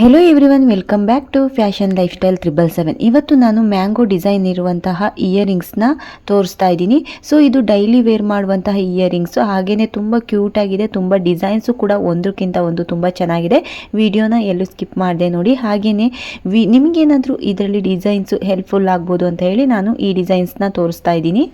Hello everyone welcome back to fashion lifestyle triple seven ಇವತ್ತು ನಾನು mango design ಇರುವಂತಹ ಇಯರಿಂಗ್ಸ್ನ ತೋರಿಸ್ತಾ ಇದ್ದೀನಿ. ಸೊ ಇದು ಡೈಲಿ ವೇರ್ ಮಾಡುವಂತಹ ಇಯರಿಂಗ್ಸು ಹಾಗೆಯೇ ತುಂಬ ಕ್ಯೂಟ್ ಆಗಿದೆ, ತುಂಬ ಡಿಸೈನ್ಸು ಕೂಡ ಒಂದಕ್ಕಿಂತ ಒಂದು ತುಂಬ ಚೆನ್ನಾಗಿದೆ. ವಿಡಿಯೋನ ಎಲ್ಲೂ ಸ್ಕಿಪ್ ಮಾಡಿದೆ ನೋಡಿ. ಹಾಗೆಯೇ ವಿ ನಿಮಗೇನಾದರೂ ಇದರಲ್ಲಿ ಡಿಸೈನ್ಸು ಹೆಲ್ಪ್ಫುಲ್ ಆಗ್ಬೋದು ಅಂತ ಹೇಳಿ ನಾನು ಈ ಡಿಸೈನ್ಸ್ನ ತೋರಿಸ್ತಾ ಇದ್ದೀನಿ.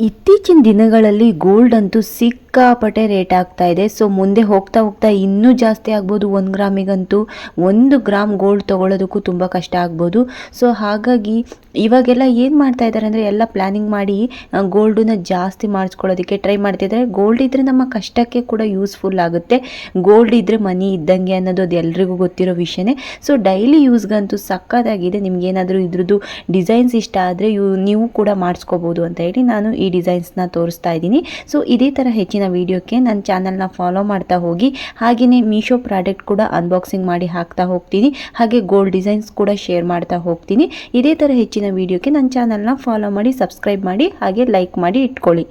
ಇತ್ತೀಚಿನ ದಿನಗಳಲ್ಲಿ ಗೋಲ್ಡ್ ಅಂತೂ ಸಿಕ್ಕಾಪಟ್ಟೆ ರೇಟ್ ಆಗ್ತಾ ಇದೆ. ಸೊ ಮುಂದೆ ಹೋಗ್ತಾ ಹೋಗ್ತಾ ಇನ್ನೂ ಜಾಸ್ತಿ ಆಗ್ಬೋದು. ಒಂದು ಗ್ರಾಮಿಗಂತೂ ಒಂದು ಗ್ರಾಮ್ ಗೋಲ್ಡ್ ತೊಗೊಳೋದಕ್ಕೂ ತುಂಬ ಕಷ್ಟ ಆಗ್ಬೋದು. ಸೊ ಹಾಗಾಗಿ ಇವಾಗೆಲ್ಲ ಏನು ಮಾಡ್ತಾ ಇದ್ದಾರೆ ಅಂದರೆ ಎಲ್ಲ ಪ್ಲ್ಯಾನಿಂಗ್ ಮಾಡಿ ಗೋಲ್ಡನ್ನ ಜಾಸ್ತಿ ಮಾಡಿಸ್ಕೊಳ್ಳೋದಕ್ಕೆ ಟ್ರೈ ಮಾಡ್ತಿದ್ದಾರೆ ಗೋಲ್ಡ್ ಇದ್ದರೆ ನಮ್ಮ ಕಷ್ಟಕ್ಕೆ ಕೂಡ ಯೂಸ್ಫುಲ್ ಆಗುತ್ತೆ. ಗೋಲ್ಡ್ ಇದ್ದರೆ ಮನಿ ಇದ್ದಂಗೆ ಅನ್ನೋದು ಅದು ಎಲ್ರಿಗೂ ಗೊತ್ತಿರೋ ವಿಷಯನೇ. ಸೊ ಡೈಲಿ ಯೂಸ್ಗಂತೂ ಸಕ್ಕತ್ತಾಗಿದೆ. ನಿಮ್ಗೇನಾದರೂ ಇದ್ರದ್ದು ಡಿಸೈನ್ಸ್ ಇಷ್ಟ ಆದರೆ ಯು ನೀವು ಕೂಡ ಮಾಡಿಸ್ಕೋಬೋದು ಅಂತ ಹೇಳಿ ನಾನು ಈ ಡಿಸೈನ್ಸ್ನ ತೋರಿಸ್ತಾ ಇದ್ದೀನಿ. ಸೊ ಇದೇ ಥರ ಹೆಚ್ಚಿನ ವೀಡಿಯೋಕ್ಕೆ ನನ್ನ ಚಾನಲ್ನ ಫಾಲೋ ಮಾಡ್ತಾ ಹೋಗಿ. ಹಾಗೆಯೇ ಮೀಶೋ ಪ್ರಾಡಕ್ಟ್ ಕೂಡ ಅನ್ಬಾಕ್ಸಿಂಗ್ ಮಾಡಿ ಹಾಕ್ತಾ ಹೋಗ್ತೀನಿ. ಹಾಗೆ ಗೋಲ್ಡ್ ಡಿಸೈನ್ಸ್ ಕೂಡ ಶೇರ್ ಮಾಡ್ತಾ ಹೋಗ್ತೀನಿ. ಇದೇ ಥರ ಹೆಚ್ಚಿನ ವೀಡಿಯೋಕ್ಕೆ ನನ್ನ ಚಾನಲ್ನ ಫಾಲೋ ಮಾಡಿ ಸಬ್ಸ್ಕ್ರೈಬ್ ಮಾಡಿ, ಹಾಗೆ ಲೈಕ್ ಮಾಡಿ ಇಟ್ಕೊಳ್ಳಿ.